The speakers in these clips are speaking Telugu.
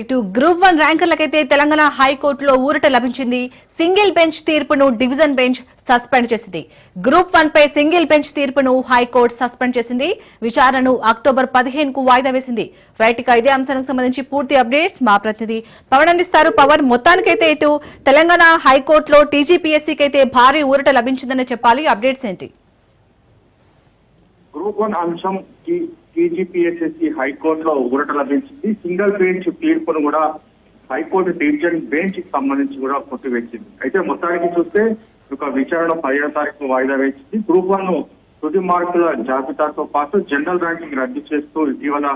ఇటు గ్రూప్ వన్ ర్యాంకర్లకైతే తెలంగాణ హైకోర్టులో ఊరట లభించింది. సింగిల్ బెంచ్ తీర్పును డివిజన్ బెంచ్ సస్పెండ్ చేసింది. గ్రూప్ వన్ పై సింగిల్ బెంచ్ తీర్పును హైకోర్టు సస్పెండ్ చేసింది. విచారణను అక్టోబర్ పదిహేను కు వాయిదా వేసింది. రైట్ ఇక ఇదే అంశానికి సంబంధించి పూర్తి అప్డేట్స్ మా ప్రతినిధి పవన్ అందిస్తారు. పవన్ మొత్తానికైతే ఇటు తెలంగాణ హైకోర్టులో టీజీపీఎస్సీకి అయితే భారీ ఊరట లభించిందని చెప్పాలి. అప్డేట్స్ ఏంటి? గ్రూప్ వన్ అంశం టీజీపీఎస్ఎస్సి హైకోర్టులో ఊరట లభించింది. సింగిల్ బెంచ్ తీర్పును కూడా హైకోర్టు డివిజన్ బెంచ్కి సంబంధించి కూడా కొట్టివేసింది. అయితే మొత్తానికి చూస్తే ఒక విచారణ పదిహేడు తారీఖు వాయిదా వేసింది. గ్రూప్ వన్ తుది మార్కుల జాబితాతో పాటు జనరల్ ర్యాంకింగ్ రద్దు చేస్తూ ఇటీవల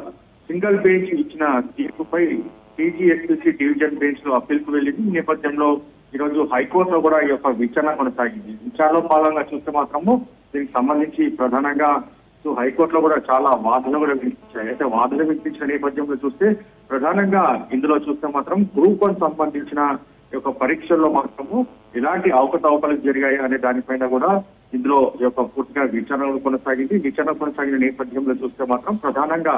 సింగిల్ బెంచ్ ఇచ్చిన తీర్పుపై టీజీఎస్ఎస్సి డివిజన్ బెంచ్లో అప్పీల్కు వెళ్ళింది. ఈ నేపథ్యంలో ఈరోజు హైకోర్టులో కూడా ఈ యొక్క విచారణ కొనసాగింది. విచారణలో భాగంగా చూస్తే మాత్రము దీనికి సంబంధించి ప్రధానంగా సో హైకోర్టులో కూడా చాలా వాదనలు కూడా వినిపించాయి. అయితే వాదనలు వినిపించిన నేపథ్యంలో చూస్తే ప్రధానంగా ఇందులో చూస్తే మాత్రం గ్రూప్ వన్ సంబంధించిన యొక్క పరీక్షల్లో మాత్రము ఎలాంటి అవకతవకలు జరిగాయి అనే దానిపైన కూడా ఇందులో ఈ యొక్క పూర్తిగా విచారణ కొనసాగింది. విచారణ కొనసాగిన నేపథ్యంలో చూస్తే మాత్రం ప్రధానంగా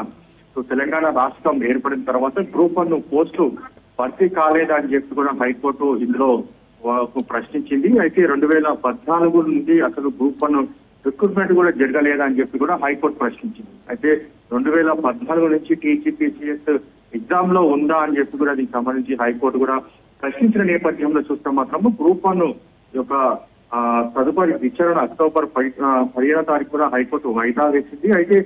సో తెలంగాణ రాష్ట్రం ఏర్పడిన తర్వాత గ్రూప్ వన్ పోస్టు భర్తీ కాలేదని చెప్పి కూడా హైకోర్టు ఇందులో ప్రశ్నించింది. అయితే రెండు వేల పద్నాలుగు నుండి అసలు గ్రూప్ వన్ రిక్రూట్మెంట్ కూడా జరగలేదా అని చెప్పి కూడా హైకోర్టు ప్రశ్నించింది. అయితే రెండు వేల పద్నాలుగు నుంచి టీజీపీసీఎస్ ఎగ్జామ్లో ఉందా అని చెప్పి కూడా దీనికి సంబంధించి హైకోర్టు కూడా ప్రశ్నించిన నేపథ్యంలో చూస్తే మాత్రము గ్రూప్ వన్ యొక్క తదుపరి విచారణ అక్టోబర్ పది పదిహేనో తారీఖు కూడా హైకోర్టు వాయిదా వేసింది. అయితే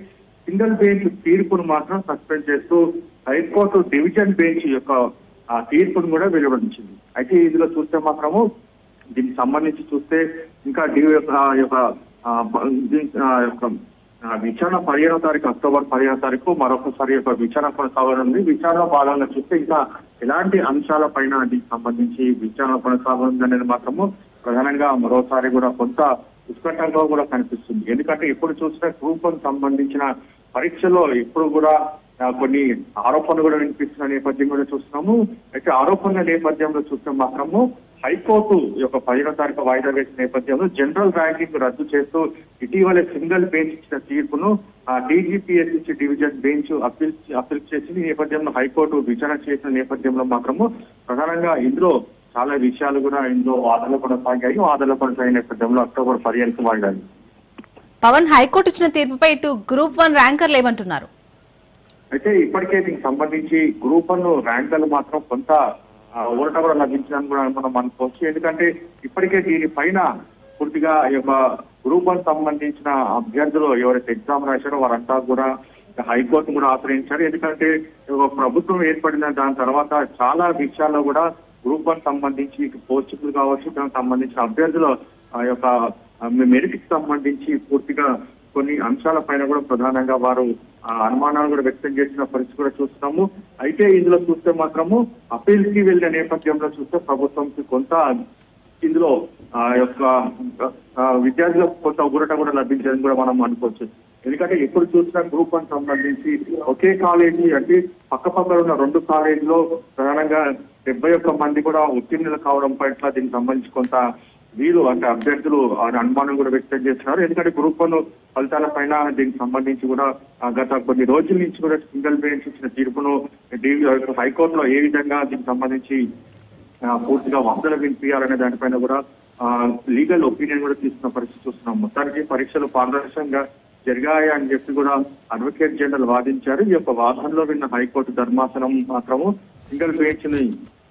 సింగిల్ బెంచ్ తీర్పును మాత్రం సస్పెండ్ చేస్తూ హైకోర్టు డివిజన్ బెంచ్ యొక్క తీర్పును కూడా వెలువరించింది. అయితే ఇందులో చూస్తే మాత్రము దీనికి సంబంధించి చూస్తే ఇంకా డి- యొక్క యొక్క విచారణ పదిహేనో తారీఖు అక్టోబర్ పదిహేనో తారీఖు మరొకసారి యొక్క విచారణ కొనసాగనుంది. విచారణ భాగంగా చూస్తే ఇంకా ఎలాంటి అంశాల పైన దీనికి సంబంధించి విచారణ కొనసాగుంది అనేది మాత్రము ప్రధానంగా మరోసారి కూడా కొంత ఉత్కంఠంగా కూడా కనిపిస్తుంది. ఎందుకంటే ఎప్పుడు చూసినా గ్రూప్ సంబంధించిన పరీక్షలో ఎప్పుడు కూడా కొన్ని ఆరోపణలు కూడా వినిపిస్తున్న నేపథ్యం కూడా చూస్తున్నాము. అయితే ఆరోపణల నేపథ్యంలో చూస్తే మాత్రము హైకోర్టు యొక్క పదిహేనో తారీఖు వాయిదా వేసిన నేపథ్యంలో జనరల్ ర్యాంకింగ్ రద్దు చేస్తూ ఇటీవల సింగిల్ బెంచ్ ఇచ్చిన తీర్పును ఆ TGPSC division bench appeal appeal చేసింది. ఈ నేపథ్యంలో హైకోర్టు విచారణ చేసిన నేపథ్యంలో మాత్రము ప్రధానంగా ఇందులో చాలా విషయాలు కూడా ఇందులో వాదనలు కొనసాగాయి. వాదనలు కొనసాగిన నేపథ్యంలో అక్టోబర్ పదిహేనుకు వాయిదాలు. పవన్ హైకోర్టు ఇచ్చిన తీర్పుపై ఇటు గ్రూప్ వన్ ర్యాంకర్లు ఏమంటున్నారు? అయితే ఇప్పటికే దీనికి సంబంధించి గ్రూప్ వన్ ర్యాంకులు మాత్రం కొంత ఊరట కూడా లభించడానికి కూడా మనం అనుకోవచ్చు ఎందుకంటే ఇప్పటికే దీని పైన పూర్తిగా ఈ యొక్క గ్రూప్ వన్ సంబంధించిన అభ్యర్థులు ఎవరైతే ఎగ్జామ్ రాశారో వారంతా కూడా హైకోర్టు కూడా ఆశ్రయించారు. ఎందుకంటే ప్రభుత్వం ఏర్పడిన దాని తర్వాత చాలా విషయాల్లో కూడా గ్రూప్ వన్ సంబంధించి పోస్టులు కావచ్చు దానికి సంబంధించిన అభ్యర్థుల ఆ యొక్క మెరిట్కి సంబంధించి పూర్తిగా కొన్ని అంశాల పైన కూడా ప్రధానంగా వారు ఆ, అనుమానాలు కూడా వ్యక్తం చేసిన పరిస్థితి కూడా చూస్తున్నాము. అయితే ఇందులో చూస్తే మాత్రము అప్పీల్కి వెళ్ళిన నేపథ్యంలో చూస్తే ప్రభుత్వంకి కొంత ఇందులో ఆ యొక్క విద్యార్థులకు కొంత ఊరట కూడా లభించదని కూడా మనం అనుకోవచ్చు. ఎందుకంటే ఎప్పుడు చూసినా గ్రూప్ వన్ సంబంధించి ఒకే కాలేజీ అంటే పక్క పక్కన ఉన్న రెండు కాలేజీలో ప్రధానంగా డెబ్బై ఒక్క మంది కూడా ఉత్తీర్ణులు కావడం పట్ల దీనికి సంబంధించి కొంత వీరు అంటే అభ్యర్థులు అనుమానం కూడా వ్యక్తం చేస్తున్నారు. ఎందుకంటే గ్రూప్ వన్ ఫలితాల పైన దీనికి సంబంధించి కూడా గత కొన్ని రోజుల నుంచి కూడా సింగిల్ బెంచ్ ఇచ్చిన తీర్పును డీ- హైకోర్టులో ఏ విధంగా దీనికి సంబంధించి పూర్తిగా వాదన వినిపించాలనే దానిపైన కూడా లీగల్ ఒపీనియన్ కూడా తీసుకున్న పరిస్థితి చూస్తున్నాం. మొత్తానికి పరీక్షలు పారదర్శకంగా జరిగాయి అని చెప్పి కూడా అడ్వకేట్ జనరల్ వాదించారు. ఈ యొక్క వాదనలో విన్న హైకోర్టు ధర్మాసనం మాత్రము సింగిల్ బెంచ్ని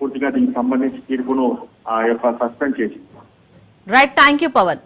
పూర్తిగా దీనికి సంబంధించి తీర్పును ఆ యొక్క సస్పెండ్ చేసింది. Right thank you Pawan